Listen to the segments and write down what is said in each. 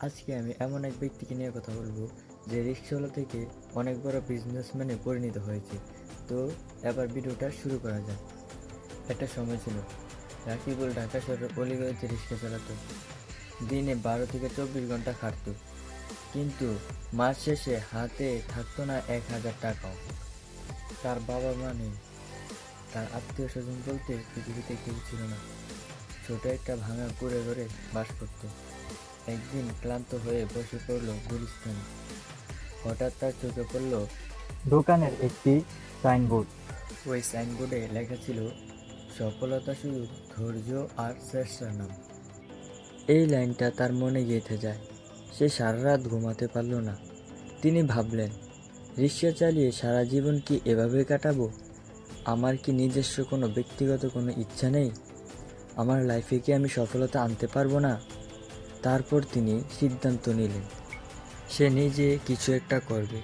আজকে আমি এমন এক ব্যক্তিকে নিয়ে কথা বলব যে রিক্সাওয়ালা থেকে অনেক বড় বিজনেসম্যানে পরিণত হয়েছে। তো এবার ভিডিওটা শুরু করা যাক। একটা সময় ছিল। রাকিবুল ঢাকা শহরের অলিগলিতে রিক্সা চালাতো। দিনে বারো থেকে চব্বিশ ঘণ্টা খাটতো। কিন্তু মাস শেষে হাতে থাকতো না এক হাজার টাকাও। তার বাবা মা নেই। তার আত্মীয় স্বজন বলতে পৃথিবীতে কেউ ছিল না। ছোট একটা ভাঙা কুড়ে ঘরে বাস করত। একদিন ক্লান্ত হয়ে বসে পড়ল গুলিস্তানে হঠাৎ তার চোখে পড়ল দোকানের একটি সাইনবোর্ড ওই সাইনবোর্ডে লেখা ছিল সফলতা শুধু ধৈর্য আর চেষ্টার নাম। এই লাইনটা তার মনে গেঁথে যায়। সে সারা রাত ঘুমাতে পারল না। তিনি ভাবলেন রিক্সা চালিয়ে সারা জীবন কি এভাবে কাটাবো? আমার কি নিজস্ব কোনো ব্যক্তিগত কোনো ইচ্ছা নেই? আমার লাইফে কি আমি সফলতা আনতে পারব না? তারপর তিনি সিদ্ধান্ত নিলেন। সে নিজে কিছু একটা করবে।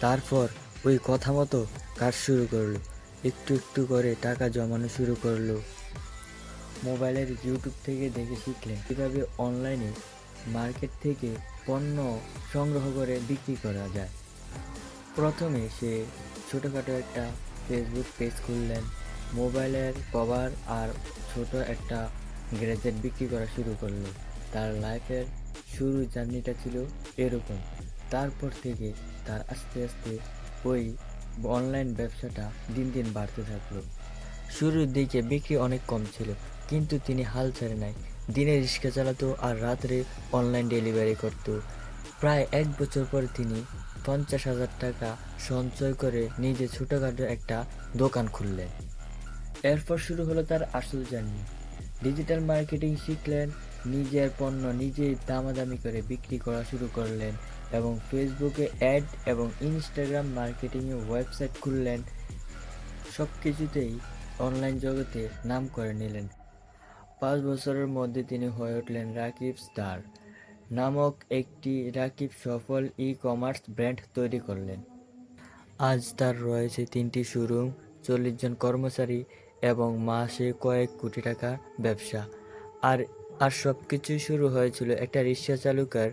তারপর ওই কথা মতো কাজ শুরু করল। একটু একটু করে টাকা জমানো শুরু করল। মোবাইলের ইউটিউব থেকে দেখে শিখলেন কীভাবে অনলাইনে মার্কেট থেকে পণ্য সংগ্রহ করে বিক্রি করা যায়। প্রথমে সে ছোটোখাটো একটা ফেসবুক পেজ খুললেন। মোবাইলের কভার আর ছোট একটা গ্যাজেট বিক্রি করা শুরু করল। তার লাইফের শুরু জার্নিটা ছিল এরকম। তারপর থেকে তার আস্তে আস্তে ওই অনলাইন ব্যবসাটা দিন দিন বাড়তে থাকল। শুরুর দিকে বিক্রি অনেক কম ছিল, কিন্তু তিনি হাল ছেড়ে নাই। দিনে রিক্সা চালাতো আর রাত্রে অনলাইন ডেলিভারি করত। প্রায় এক বছর পর তিনি পঞ্চাশ হাজার টাকা সঞ্চয় করে নিজে ছোটোখাটো একটা দোকান খুললেন। এরপর শুরু হলো তার আসল জার্নি। ডিজিটাল মার্কেটিং শিখলেন নিজের পণ্য নিজেই দামাদামি করে বিক্রি করা শুরু করলেন এবং ফেসবুকে অ্যাড এবং ইনস্টাগ্রাম মার্কেটিংয়ে ওয়েবসাইট খুললেন। সব কিছুতেই অনলাইন জগতে নাম করে নিলেন। পাঁচ বছরের মধ্যে তিনি হয়ে উঠলেন রাকিব স্টার নামক একটি রাকিব সফল ই কমার্স ব্র্যান্ড তৈরি করলেন। আজ তার রয়েছে তিনটি শোরুম, চল্লিশ জন কর্মচারী এবং মাসে কয়েক কোটি টাকা ব্যবসা। আর আর সব কিছুই শুরু হয়েছিল একটা রিক্সা চালুকার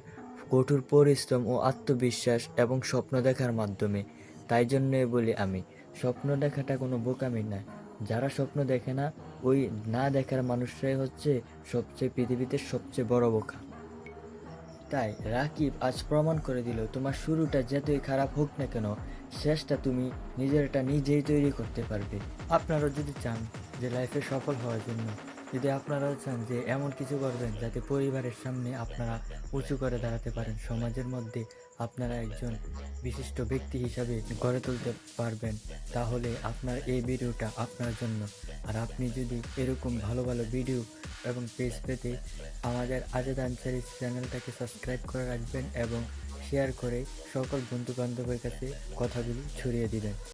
কঠোর পরিশ্রম ও আত্মবিশ্বাস এবং স্বপ্ন দেখার মাধ্যমে। তাই জন্যই বলি আমি, স্বপ্ন দেখাটা কোনো বোকামি না যারা স্বপ্ন দেখে না, ওই না দেখার মানুষরাই হচ্ছে সবচেয়ে পৃথিবীতে সবচেয়ে বড় বোকা। তাই রাকিব আজ প্রমাণ করে দিল, তোমার শুরুটা যতই খারাপ হোক না কেন, শেষটা তুমি নিজেরটা নিজেই তৈরি করতে পারবে। আপনারা যদি চান যে লাইফে সফল হওয়ার জন্য। যদি আপনারাও চান যে এমন কিছু করবেন যাতে পরিবারের সামনে আপনারা উঁচু করে দাঁড়াতে পারেন, সমাজের মধ্যে আপনারা একজন বিশিষ্ট ব্যক্তি হিসাবে গড়ে তুলতে পারবেন, তাহলে আপনার এই ভিডিওটা আপনার জন্য। আর আপনি যদি এরকম ভালো ভালো ভিডিও এবং পেজ পেতে আমাদের আজাদ আনসারি চ্যানেলটাকে সাবস্ক্রাইব করে রাখবেন এবং শেয়ার করে সকল বন্ধু বান্ধবের কাছে কথাগুলি ছড়িয়ে দিবেন।